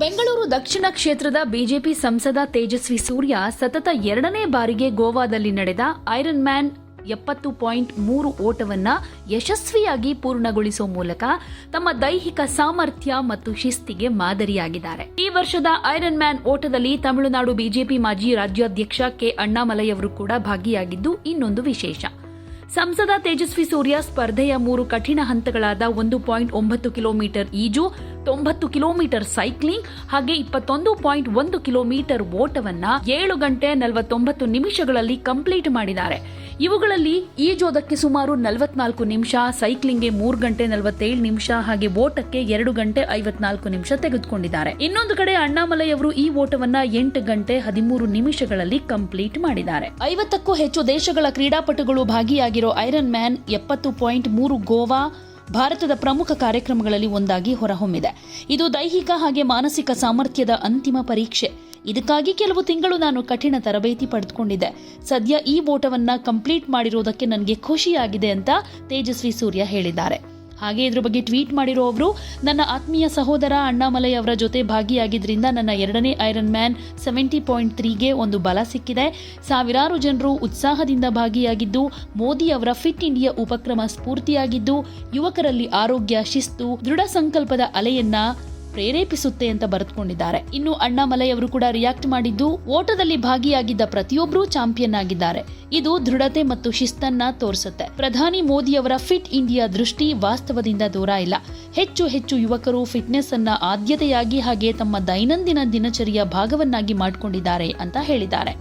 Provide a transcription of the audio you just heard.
ಬೆಂಗಳೂರು ದಕ್ಷಿಣ ಕ್ಷೇತ್ರದ ಬಿಜೆಪಿ ಸಂಸದ ತೇಜಸ್ವಿ ಸೂರ್ಯ ಸತತ ಎರಡನೇ ಬಾರಿಗೆ ಗೋವಾದಲ್ಲಿ ನಡೆದ ಐರನ್ ಮ್ಯಾನ್ ಎಪ್ಪತ್ತು ಪಾಯಿಂಟ್ ಮೂರು ಓಟವನ್ನು ಯಶಸ್ವಿಯಾಗಿ ಪೂರ್ಣಗೊಳಿಸುವ ಮೂಲಕ ತಮ್ಮ ದೈಹಿಕ ಸಾಮರ್ಥ್ಯ ಮತ್ತು ಶಿಸ್ತಿಗೆ ಮಾದರಿಯಾಗಿದ್ದಾರೆ. ಈ ವರ್ಷದ ಐರನ್ ಮ್ಯಾನ್ ಓಟದಲ್ಲಿ ತಮಿಳುನಾಡು ಬಿಜೆಪಿ ಮಾಜಿ ರಾಜ್ಯಾಧ್ಯಕ್ಷ ಕೆ ಅಣ್ಣಾಮಲೈಯವರು ಕೂಡ ಭಾಗಿಯಾಗಿದ್ದು ಇನ್ನೊಂದು ವಿಶೇಷ. ಸಂಸದ ತೇಜಸ್ವಿ ಸೂರ್ಯ ಸ್ಪರ್ಧೆಯ ಮೂರು ಕಠಿಣ ಹಂತಗಳಾದ ಒಂದು ಪಾಯಿಂಟ್ ಒಂಬತ್ತು ಕಿಲೋಮೀಟರ್ ಈಜು ತೊಂಬತ್ತು ಕಿಲೋಮೀಟರ್ ಸೈಕ್ಲಿಂಗ್ ಹಾಗೆ ಇಪ್ಪತ್ತೊಂದು ಪಾಯಿಂಟ್ ಒಂದು ಕಿಲೋಮೀಟರ್ ಓಟವನ್ನ ಏಳು ಗಂಟೆ ನಲವತ್ತೊಂಬತ್ತು ನಿಮಿಷಗಳಲ್ಲಿ ಕಂಪ್ಲೀಟ್ ಮಾಡಿದ್ದಾರೆ. ಇವುಗಳಲ್ಲಿ ಈಜೋದಕ್ಕೆ ಸುಮಾರು ನಲವತ್ನಾಲ್ಕು ನಿಮಿಷ, ಸೈಕ್ಲಿಂಗ್ಗೆ ಮೂರು ಗಂಟೆ ನಲವತ್ತೇಳು ನಿಮಿಷ ಹಾಗೆ ಓಟಕ್ಕೆ ಎರಡು ಗಂಟೆ ಐವತ್ನಾಲ್ಕು ನಿಮಿಷ ತೆಗೆದುಕೊಂಡಿದ್ದಾರೆ. ಇನ್ನೊಂದು ಕಡೆ ಅಣ್ಣಾಮಲೈ ಅವರು ಈ ಓಟವನ್ನ ಎಂಟು ಗಂಟೆ ಹದಿಮೂರು ನಿಮಿಷಗಳಲ್ಲಿ ಕಂಪ್ಲೀಟ್ ಮಾಡಿದ್ದಾರೆ. ಐವತ್ತಕ್ಕೂ ಹೆಚ್ಚು ದೇಶಗಳ ಕ್ರೀಡಾಪಟುಗಳು ಭಾಗಿಯಾಗಿರೋ ಐರನ್ ಮ್ಯಾನ್ ಎಪ್ಪತ್ತು ಪಾಯಿಂಟ್ ಮೂರು ಗೋವಾ ಭಾರತದ ಪ್ರಮುಖ ಕಾರ್ಯಕ್ರಮಗಳಲ್ಲಿ ಒಂದಾಗಿ ಹೊರಹೊಮ್ಮಿದೆ. ಇದು ದೈಹಿಕ ಹಾಗೆ ಮಾನಸಿಕ ಸಾಮರ್ಥ್ಯದ ಅಂತಿಮ ಪರೀಕ್ಷೆ. ಇದಕ್ಕಾಗಿ ಕೆಲವು ತಿಂಗಳು ನಾನು ಕಠಿಣ ತರಬೇತಿ ಪಡೆದುಕೊಂಡಿದ್ದೆ. ಸದ್ಯ ಈ ಓಟವನ್ನು ಕಂಪ್ಲೀಟ್ ಮಾಡಿರೋದಕ್ಕೆ ನನಗೆ ಖುಷಿಯಾಗಿದೆ ಅಂತ ತೇಜಸ್ವಿ ಸೂರ್ಯ ಹೇಳಿದ್ದಾರೆ. ಹಾಗೆ ಇದ್ರ ಬಗ್ಗೆ ಟ್ವೀಟ್ ಮಾಡಿರೋ ಅವರು, ನನ್ನ ಆತ್ಮೀಯ ಸಹೋದರ ಅಣ್ಣಾಮಲೈ ಅವರ ಜೊತೆ ಭಾಗಿಯಾಗಿದ್ದರಿಂದ ನನ್ನ ಎರಡನೇ ಐರನ್ ಮ್ಯಾನ್ ಸೆವೆಂಟಿ ಪಾಯಿಂಟ್ ತ್ರೀಗೆ ಒಂದು ಬಲ ಸಿಕ್ಕಿದೆ. ಸಾವಿರಾರು ಜನರು ಉತ್ಸಾಹದಿಂದ ಭಾಗಿಯಾಗಿದ್ದು, ಮೋದಿ ಅವರ ಫಿಟ್ ಇಂಡಿಯಾ ಉಪಕ್ರಮ ಸ್ಫೂರ್ತಿಯಾಗಿದ್ದು, ಯುವಕರಲ್ಲಿ ಆರೋಗ್ಯ, ಶಿಸ್ತು, ದೃಢ ಸಂಕಲ್ಪದ ಅಲೆಯನ್ನ ಪ್ರೇರೇಪಿಸುತ್ತೆ ಅಂತ ಬರೆದುಕೊಂಡಿದ್ದಾರೆ. ಇನ್ನು ಅಣ್ಣಾಮಲೈ ಅವರು ಕೂಡ ರಿಯಾಕ್ಟ್ ಮಾಡಿದ್ದು, ಓಟದಲ್ಲಿ ಭಾಗಿಯಾಗಿದ್ದ ಪ್ರತಿಯೊಬ್ಬರೂ ಚಾಂಪಿಯನ್ ಆಗಿದ್ದಾರೆ. ಇದು ದೃಢತೆ ಮತ್ತು ಶಿಸ್ತನ್ನ ತೋರಿಸುತ್ತೆ. ಪ್ರಧಾನಿ ಮೋದಿ ಅವರ ಫಿಟ್ ಇಂಡಿಯಾ ದೃಷ್ಟಿ ವಾಸ್ತವದಿಂದ ದೂರ ಇಲ್ಲ. ಹೆಚ್ಚು ಹೆಚ್ಚು ಯುವಕರು ಫಿಟ್ನೆಸ್ ಅನ್ನ ಆದ್ಯತೆಯಾಗಿ ಹಾಗೆ ತಮ್ಮ ದೈನಂದಿನ ದಿನಚರಿಯ ಭಾಗವನ್ನಾಗಿ ಮಾಡಿಕೊಂಡಿದ್ದಾರೆ ಅಂತ ಹೇಳಿದ್ದಾರೆ.